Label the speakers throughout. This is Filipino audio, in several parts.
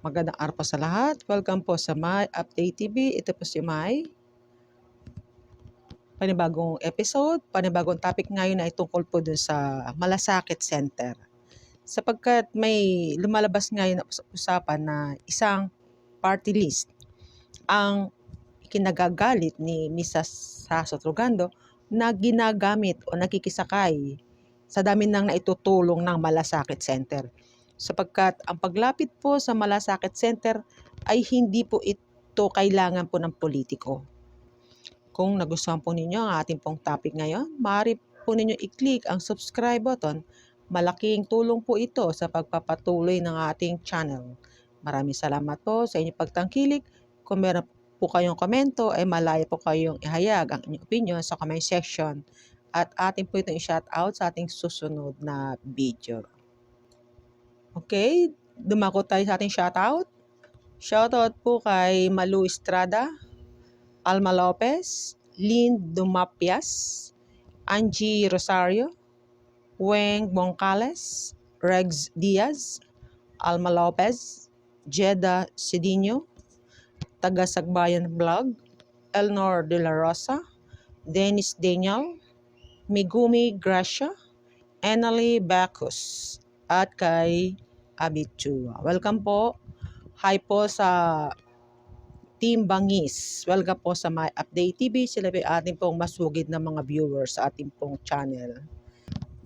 Speaker 1: Magandang araw po sa lahat. Welcome po sa My Update TV. Ito po si Mai. Panibagong episode, panibagong topic ngayon ay tungkol po dun sa Malasakit Center. Sapagkat may lumalabas ngayon na us- usapan na isang party list ang kinagagalit ni Mrs. Sasso Trugando na ginagamit o nakikisakay sa dami ng naitutulong ng Malasakit Center sapagkat ang paglapit po sa Malasakit Center ay hindi po ito kailangan po ng politiko. Kung nagustuhan po ninyo ang ating pong topic ngayon, maaari po ninyo i-click ang subscribe button. Malaking tulong po ito sa pagpapatuloy ng ating channel. Maraming salamat po sa inyong pagtangkilik. Kung meron po kayong komento, ay malaya po kayong ihayag ang inyong opinion sa comment section. At ating po itong i-shout out sa ating susunod na video. Okay, dumako tayo sa ating shoutout. Shoutout po kay Malu Estrada, Alma Lopez, Lynn Dumapias, Angie Rosario, Weng Boncales, Rex Diaz, Alma Lopez, Jeda Cedinho, Taga Sagbayan Vlog, Elnor De La Rosa, Dennis Daniel, Migumi Gracia, Annalie Bacchus, at kay Abitua. Welcome po. Hi po sa Team Bangis. Welcome po sa My Update TV. Sila po ating pong masugid na mga viewers sa ating pong channel.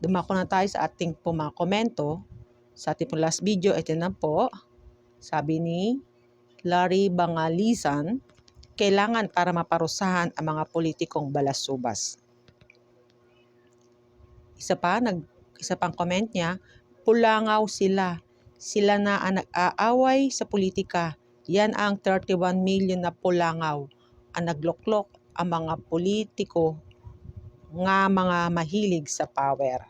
Speaker 1: Dumako na tayo sa ating pong mga komento. Sa ating pong last video, ito na po. Sabi ni Larry Bangalisan, kailangan para maparusahan ang mga politikong balasubas. Isa pa, nag, isa pang comment niya, pulangaw sila. Sila na ang nag-aaway sa politika. Yan ang 31 million na pulangaw. Ang nagloklok ang mga politiko nga mga mahilig sa power.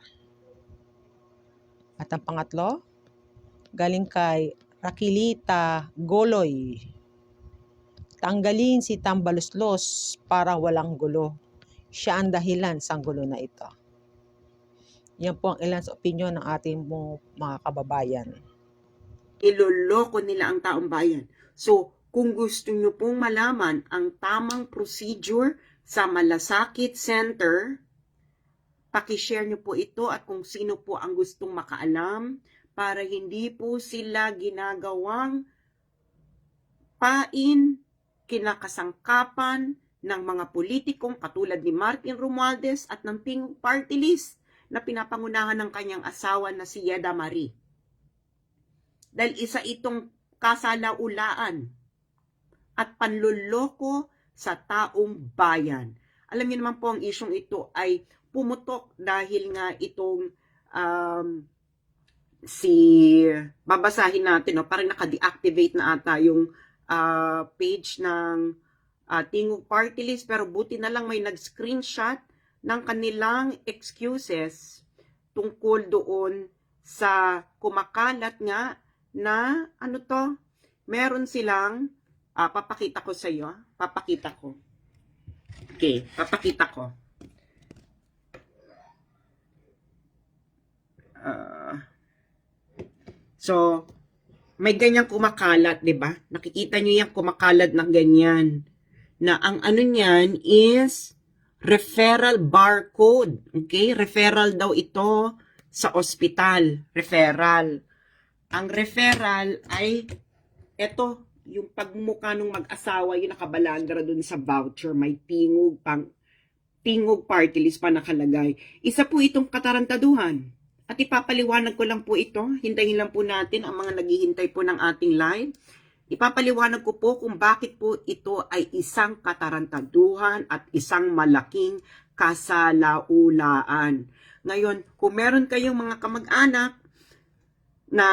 Speaker 1: At ang pangatlo, galing kay Rakilita Goloy. Tanggalin si Tambaluslos para walang gulo. Siya ang dahilan sa gulo na ito. Yan po ang ilan sa opinion ng ating mga kababayan.
Speaker 2: iloloko nila ang taong bayan. So, kung gusto nyo pong malaman ang tamang procedure sa Malasakit Center, pakishare nyo po ito at kung sino po ang gustong makaalam para hindi po sila ginagawang pain, kinakasangkapan ng mga politikong katulad ni Martin Romualdez at ng Ping Party List na pinapangunahan ng kanyang asawa na si Yeda Marie. Dahil isa itong kasalaulaan at panluloko sa taong bayan. Alam niyo naman po ang isyong ito ay pumutok dahil nga itong um, si babasahin natin no? Parang naka-deactivate na ata yung ah, page ng uh, Tingog Party List. Pero buti na lang may nag-screenshot ng kanilang excuses tungkol doon sa kumakalat nga na ano to, meron silang, ah, papakita ko sa iyo, papakita ko. Okay, papakita ko. Ah, so, may ganyang kumakalat, 'di ba? Nakikita niyo yung kumakalat na ganyan. Na ang ano niyan is referral barcode. Okay? Referral daw ito sa ospital. Referral. Ang referral ay eto, yung pagmukha ng mag-asawa, yung nakabalandra dun sa voucher, may tingog pang tingog party list pa nakalagay. Isa po itong katarantaduhan. At ipapaliwanag ko lang po ito. Hintayin lang po natin ang mga naghihintay po ng ating live. Ipapaliwanag ko po kung bakit po ito ay isang katarantaduhan at isang malaking kasalaulaan. Ngayon, kung meron kayong mga kamag-anak na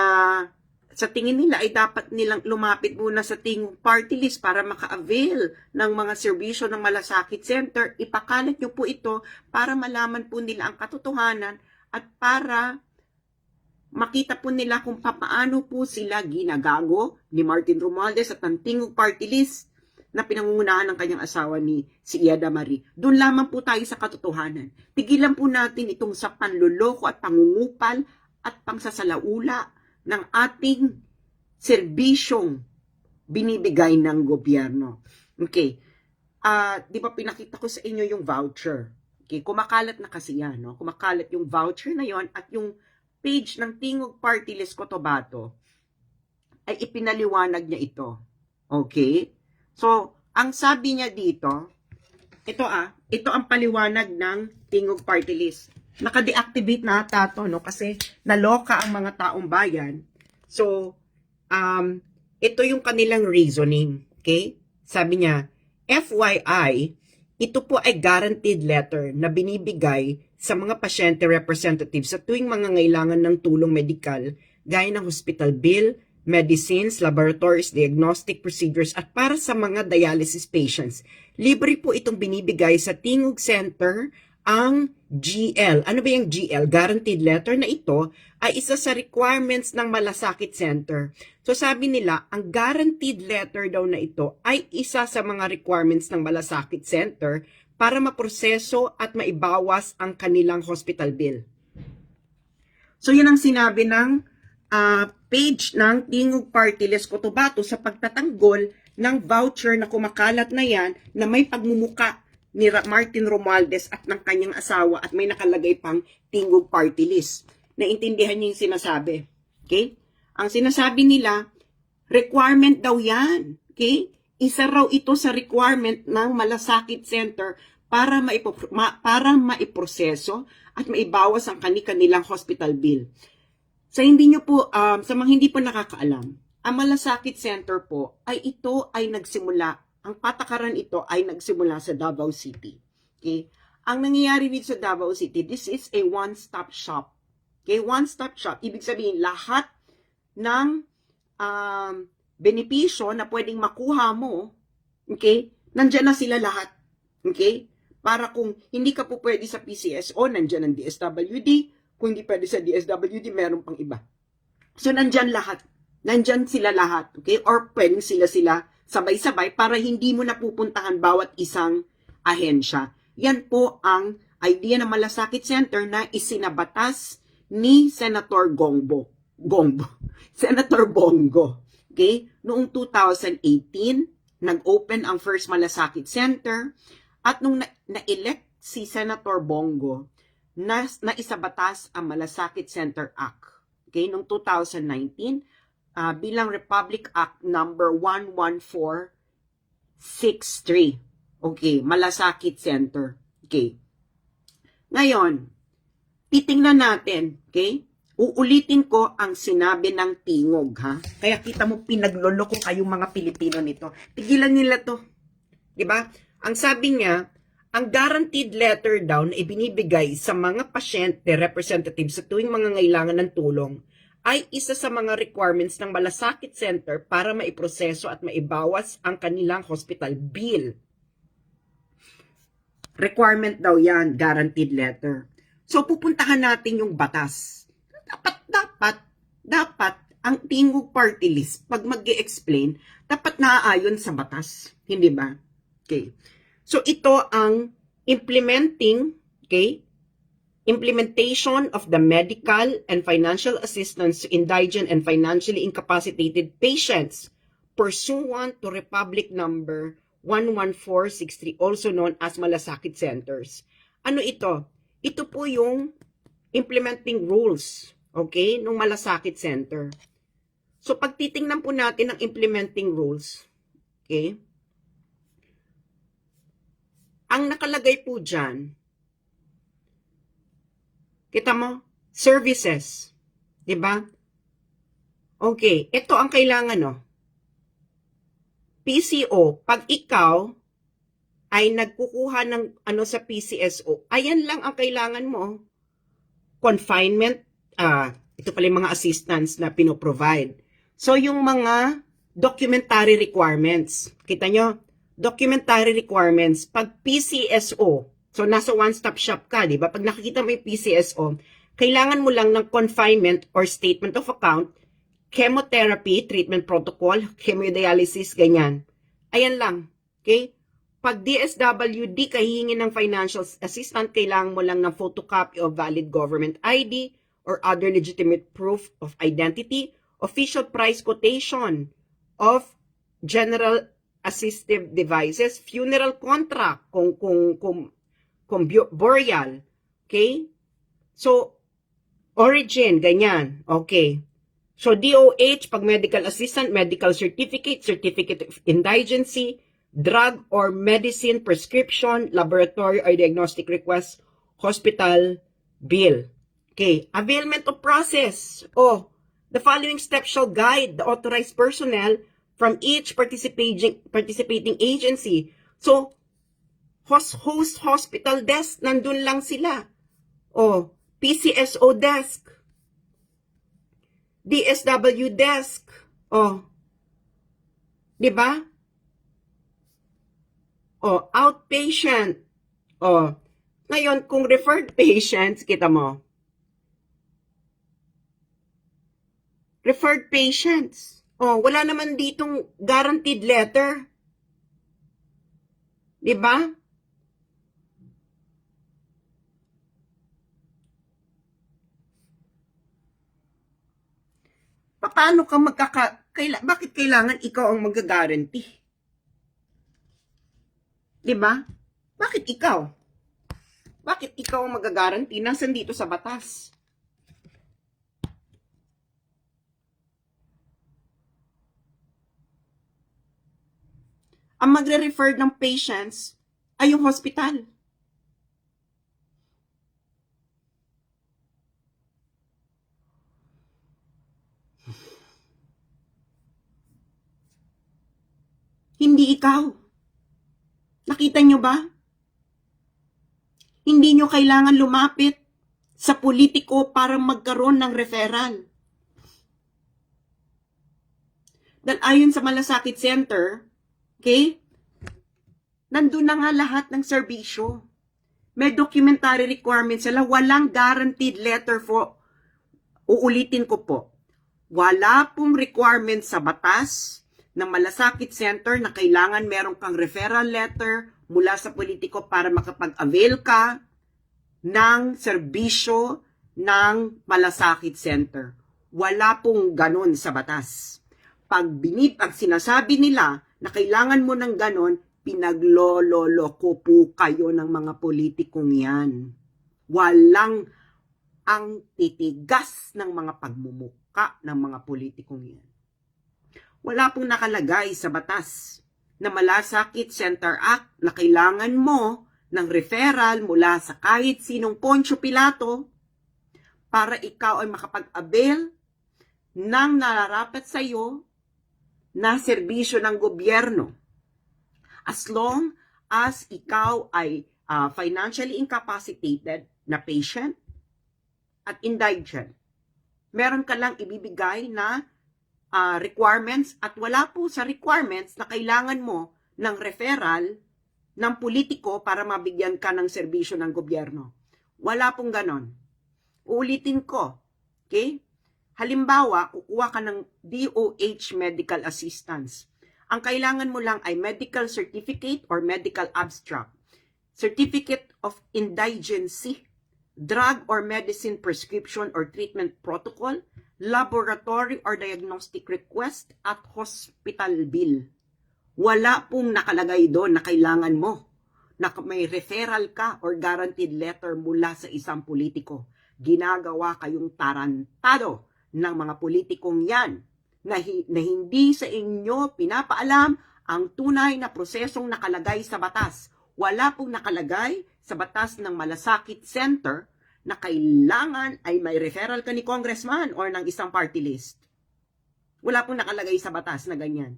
Speaker 2: sa tingin nila ay dapat nilang lumapit muna sa ting party list para maka-avail ng mga serbisyo ng Malasakit Center, ipakalat nyo po ito para malaman po nila ang katotohanan at para makita po nila kung papaano po sila ginagago ni Martin Romualdez at ng Tingog Party List na pinangungunahan ng kanyang asawa ni si Iada Marie. Doon lamang po tayo sa katotohanan. Pigilan po natin itong sa panluloko at pangungupal at pangsasalaula ng ating serbisyong binibigay ng gobyerno. Okay. Ah, 'di ba pinakita ko sa inyo yung voucher? Okay, kumakalat na kasi yan, no? Kumakalat yung voucher na yon at yung page ng Tingog Party List Cotabato ay ipinaliwanag niya ito. Okay? So, ang sabi niya dito, ito ah, ito ang paliwanag ng Tingog Party List. Naka-deactivate na ata to, no? Kasi naloka ang mga taong bayan. So, um, ito yung kanilang reasoning. Okay? Sabi niya, FYI, ito po ay guaranteed letter na binibigay sa mga pasyente representatives sa tuwing mga ngailangan ng tulong medikal gaya ng hospital bill, medicines, laboratories, diagnostic procedures at para sa mga dialysis patients. Libre po itong binibigay sa Tingog Center ang GL. Ano ba yung GL? Guaranteed letter na ito ay isa sa requirements ng Malasakit Center. So sabi nila, ang guaranteed letter daw na ito ay isa sa mga requirements ng Malasakit Center para maproseso at maibawas ang kanilang hospital bill. So yan ang sinabi ng ah, page ng Tingog Party List Cotabato sa pagtatanggol ng voucher na kumakalat na yan na may pagmumuka ni Martin Romualdez at ng kanyang asawa at may nakalagay pang Tingog Party List. Naintindihan niyo yung sinasabi. Okay? Ang sinasabi nila, requirement daw yan. Okay? Isa raw ito sa requirement ng Malasakit Center para maipo, ma, para maiproseso at maibawas ang kani-kanilang hospital bill. Sa hindi nyo po, um, sa mga hindi po nakakaalam, ang Malasakit Center po ay ito ay nagsimula, ang patakaran ito ay nagsimula sa Davao City. Okay? Ang nangyayari dito sa Davao City, this is a one-stop shop. Okay, one-stop shop. Ibig sabihin, lahat ng um, benepisyo na pwedeng makuha mo, okay, nandyan na sila lahat. Okay? Para kung hindi ka po pwede sa PCSO, nandyan ang DSWD. Kung hindi pwede sa DSWD, meron pang iba. So, nandyan lahat. Nandyan sila lahat. Okay? Or pwedeng sila-sila sabay-sabay para hindi mo napupuntahan bawat isang ahensya. Yan po ang idea ng Malasakit Center na isinabatas ni Senator Gongbo. Gongbo. Senator Bongo. Okay? Noong 2018, nag-open ang First Malasakit Center at nung na- na-elect si Senator Bongo, na, na isabatas ang Malasakit Center Act. Okay? Noong 2019, ah, bilang Republic Act number 11463. Okay, Malasakit Center. Okay. Ngayon, titingnan natin, okay? Uulitin ko ang sinabi ng tingog, ha? Kaya kita mo pinagloloko kayong mga Pilipino nito. Tigilan nila to. ba? Ang sabi niya, ang guaranteed letter daw na ibinibigay sa mga pasyente representatives sa tuwing mga ngailangan ng tulong ay isa sa mga requirements ng Malasakit Center para maiproseso at maibawas ang kanilang hospital bill. Requirement daw yan, guaranteed letter. So, pupuntahan natin yung batas. Dapat, dapat, dapat, ang tingog party list, pag mag explain dapat naaayon sa batas. Hindi ba? Okay. So, ito ang implementing, okay, implementation of the medical and financial assistance to indigent and financially incapacitated patients pursuant to Republic Number 11463, also known as Malasakit Centers. Ano ito? Ito po yung implementing rules, okay, ng Malasakit Center. So, pag titingnan po natin ang implementing rules, okay, ang nakalagay po dyan, kita mo, services, ba? Okay, ito ang kailangan, no? PCO, pag ikaw ay nagkukuha ng ano sa PCSO, ayan lang ang kailangan mo. Confinement, ah, ito pala yung mga assistance na pinoprovide. So, yung mga documentary requirements, kita nyo, documentary requirements, pag PCSO, so nasa one-stop shop ka, di ba? Pag nakikita mo yung PCSO, kailangan mo lang ng confinement or statement of account, chemotherapy, treatment protocol, hemodialysis, ganyan. Ayan lang. Okay? Pag DSWD ka hihingi ng financial assistant, kailangan mo lang ng photocopy of valid government ID or other legitimate proof of identity official price quotation of general assistive devices, funeral contract, kung, kung, kung, kung bu- burial, okay? So, origin, ganyan, okay. So, DOH, pag medical assistant, medical certificate, certificate of indigency, drug or medicine prescription, laboratory or diagnostic request, hospital bill. Okay, availment of process. Oh, the following steps shall guide the authorized personnel from each participating participating agency. So, host, host hospital desk, nandun lang sila. Oh, PCSO desk. DSW desk. Oh. 'Di ba? Oh, outpatient. Oh. Ngayon, kung referred patients, kita mo. Referred patients. Oh, wala naman ditong guaranteed letter. 'Di ba? Paano ka magkaka... Kaila, bakit kailangan ikaw ang mag-guarantee? Di ba? Bakit ikaw? Bakit ikaw ang mag-guarantee? Nasaan dito sa batas? Ang magre-refer ng patients ay yung hospital. Hindi ikaw. Nakita nyo ba? Hindi nyo kailangan lumapit sa politiko para magkaroon ng referral. Dahil ayon sa Malasakit Center, okay, nandun na nga lahat ng serbisyo. May documentary requirements sila. Walang guaranteed letter for, uulitin ko po, wala pong requirement sa batas ng Malasakit Center na kailangan meron kang referral letter mula sa politiko para makapag-avail ka ng serbisyo ng Malasakit Center. Wala pong ganon sa batas. Pag binib, pag sinasabi nila na kailangan mo ng ganon, pinaglololoko po kayo ng mga politikong yan. Walang ang titigas ng mga pagmumuka ng mga politikong yan. Wala pong nakalagay sa batas na Malasakit Center Act na kailangan mo ng referral mula sa kahit sinong Poncio Pilato para ikaw ay makapag-avail ng nararapat sa iyo na serbisyo ng gobyerno. As long as ikaw ay ah, financially incapacitated na patient at indigent, meron ka lang ibibigay na ah, requirements at wala po sa requirements na kailangan mo ng referral ng politiko para mabigyan ka ng serbisyo ng gobyerno. Wala pong ganon. Uulitin ko. Okay? Halimbawa, kukuha ka ng DOH medical assistance. Ang kailangan mo lang ay medical certificate or medical abstract, certificate of indigency, drug or medicine prescription or treatment protocol, laboratory or diagnostic request, at hospital bill. Wala pong nakalagay doon na kailangan mo na may referral ka or guaranteed letter mula sa isang politiko. Ginagawa kayong tarantado ng mga politikong yan na, na hindi sa inyo pinapaalam ang tunay na prosesong nakalagay sa batas. Wala pong nakalagay sa batas ng Malasakit Center na kailangan ay may referral ka ni congressman or ng isang party list. Wala pong nakalagay sa batas na ganyan.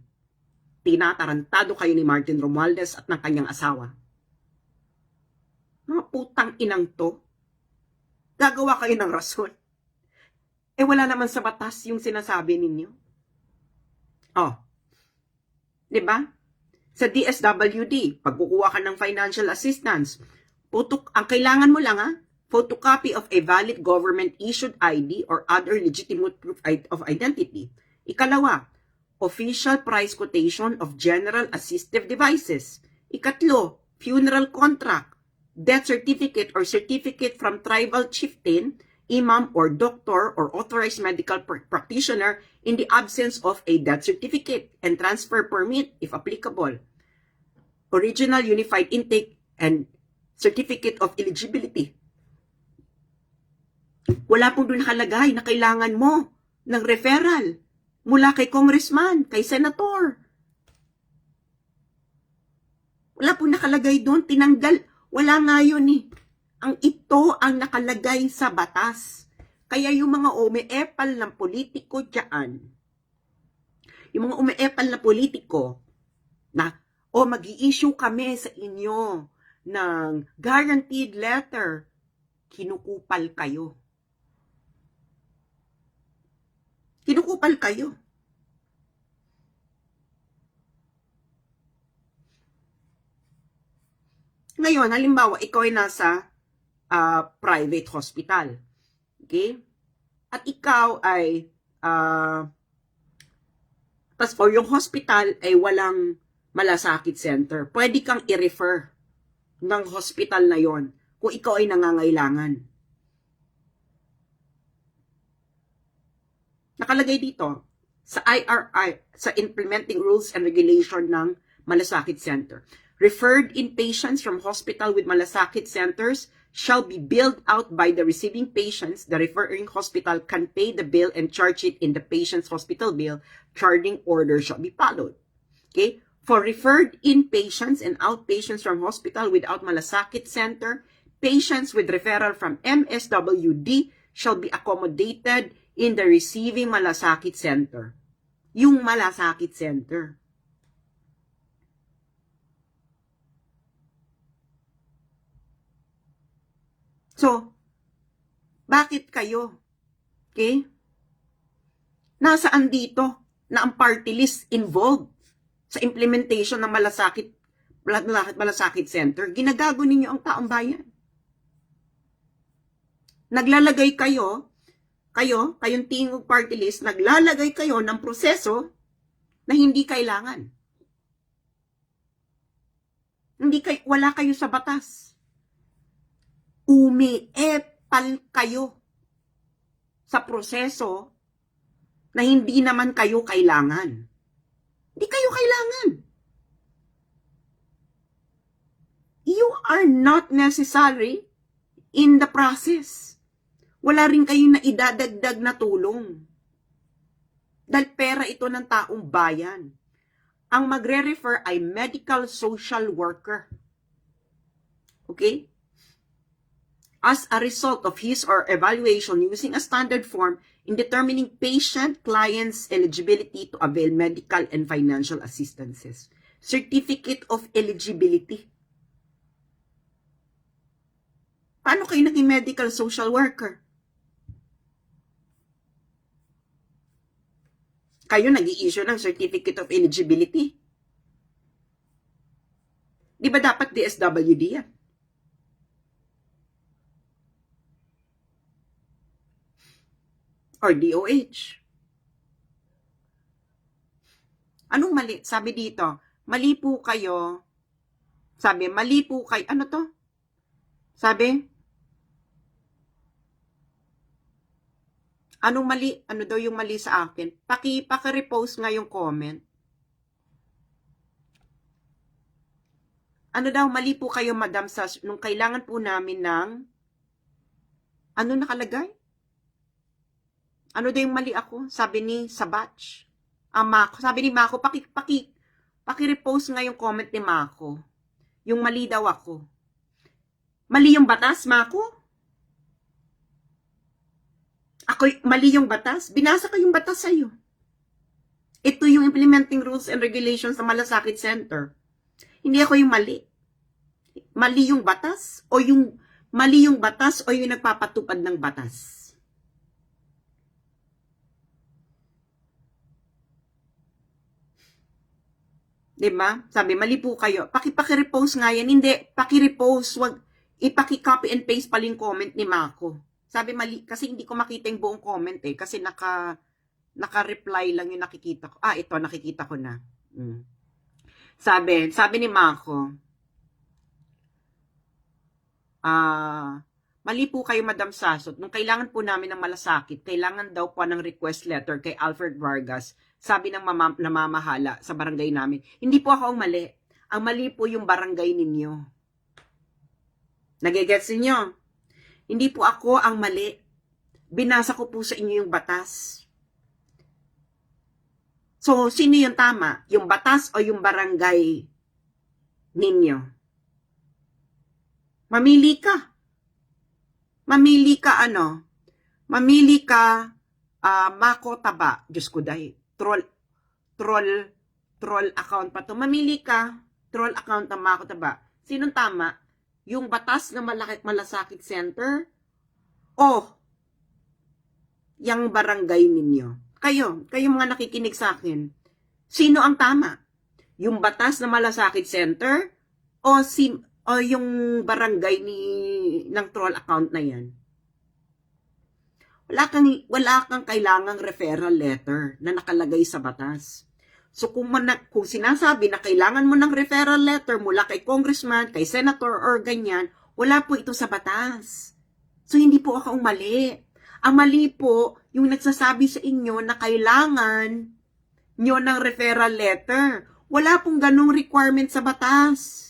Speaker 2: Tinatarantado kayo ni Martin Romualdez at ng kanyang asawa. Mga putang inang to. Gagawa kayo ng rason. Eh wala naman sa batas yung sinasabi ninyo. Oh. 'Di ba? Sa DSWD, pag ka ng financial assistance, putok, ang kailangan mo lang ha, photocopy of a valid government issued ID or other legitimate proof of identity. Ikalawa, official price quotation of general assistive devices. Ikatlo, funeral contract, death certificate or certificate from tribal chieftain, imam or doctor or authorized medical pr- practitioner in the absence of a death certificate and transfer permit, if applicable, original unified intake and certificate of eligibility. Wala pong doon nakalagay na kailangan mo ng referral mula kay congressman, kay senator. Wala pong nakalagay doon, tinanggal. Wala nga yun eh. Ang ito ang nakalagay sa batas. Kaya yung mga umeepal ng politiko dyan, yung mga umeepal na politiko, na, o mag issue kami sa inyo ng guaranteed letter, kinukupal kayo. Kinukupal kayo. Ngayon, halimbawa, ikaw ay nasa ah, private hospital. Okay? At ikaw ay ah tas for yung hospital ay walang malasakit center. Pwede kang i-refer ng hospital na yon kung ikaw ay nangangailangan. Nakalagay dito sa IRI, sa Implementing Rules and Regulation ng Malasakit Center. Referred inpatients from hospital with malasakit centers shall be billed out by the receiving patients. The referring hospital can pay the bill and charge it in the patient's hospital bill. Charging order shall be followed. Okay? For referred inpatients and outpatients from hospital without malasakit center, patients with referral from MSWD shall be accommodated in the receiving malasakit center. Yung malasakit center. So, bakit kayo? Okay? Nasaan dito na ang party list involved sa implementation ng malasakit malasakit center? Ginagago ninyo ang taong bayan. Naglalagay kayo, kayo, kayong tingog party list, naglalagay kayo ng proseso na hindi kailangan. Hindi kay, wala kayo sa batas umiepal kayo sa proseso na hindi naman kayo kailangan. Hindi kayo kailangan. You are not necessary in the process. Wala rin kayong naidadagdag na tulong. Dahil pera ito ng taong bayan. Ang magre-refer ay medical social worker. Okay? As a result of his or evaluation using a standard form in determining patient client's eligibility to avail medical and financial assistances. Certificate of eligibility. Paano kayo naging medical social worker? Kayo nag issue ng Certificate of Eligibility. Di ba dapat DSWD yan? Or DOH. Anong mali? Sabi dito, mali po kayo. Sabi, mali po kayo. Ano to? Sabi, anong mali? Ano daw yung mali sa akin? Paki, paki-repost nga yung comment. Ano daw, mali po kayo, madam, sa, nung kailangan po namin ng, ano nakalagay? Ano daw yung mali ako? Sabi ni sa batch. Ah, Mako. Sabi ni Mako, paki, paki, paki-repost nga yung comment ni Mako. Yung mali daw ako. Mali yung batas, Mako? Ako, mali yung batas? Binasa ko yung batas sa'yo. Ito yung implementing rules and regulations sa Malasakit Center. Hindi ako yung mali. Mali yung batas o yung mali yung batas o yung nagpapatupad ng batas. 'Di ba? Sabi, mali po kayo. Paki-paki-repost nga yan. Hindi, paki-repost. Wag, ipaki-copy and paste pala yung comment ni Mako. Sabi, mali. Kasi hindi ko makita yung buong comment eh. Kasi naka, naka-reply lang yung nakikita ko. Ah, ito, nakikita ko na. Mm. Sabi, sabi ni Mako, ah, Mali po kayo, Madam Sasot. Nung kailangan po namin ng malasakit, kailangan daw po ng request letter kay Alfred Vargas, sabi ng mama, namamahala sa barangay namin. Hindi po ako ang mali. Ang mali po yung barangay ninyo. Nagigets ninyo? Hindi po ako ang mali. Binasa ko po sa inyo yung batas. So, sino yung tama? Yung batas o yung barangay ninyo? Mamili ka. Mamili ka ano? Mamili ka ah, Mako Taba. Diyos ko dahil. Troll, troll, troll account pa to. Mamili ka. Troll account ng Mako Taba. Sinong tama? Yung batas ng malaki, malasakit center? O yung barangay ninyo? Kayo, kayo mga nakikinig sa akin. Sino ang tama? Yung batas ng malasakit center? O si o yung barangay ni ng troll account na yan. Wala kang wala kang kailangang referral letter na nakalagay sa batas. So kung man, kung sinasabi na kailangan mo ng referral letter mula kay congressman, kay senator or ganyan, wala po ito sa batas. So hindi po ako ang mali. Ang mali po yung nagsasabi sa inyo na kailangan nyo ng referral letter. Wala pong ganong requirement sa batas.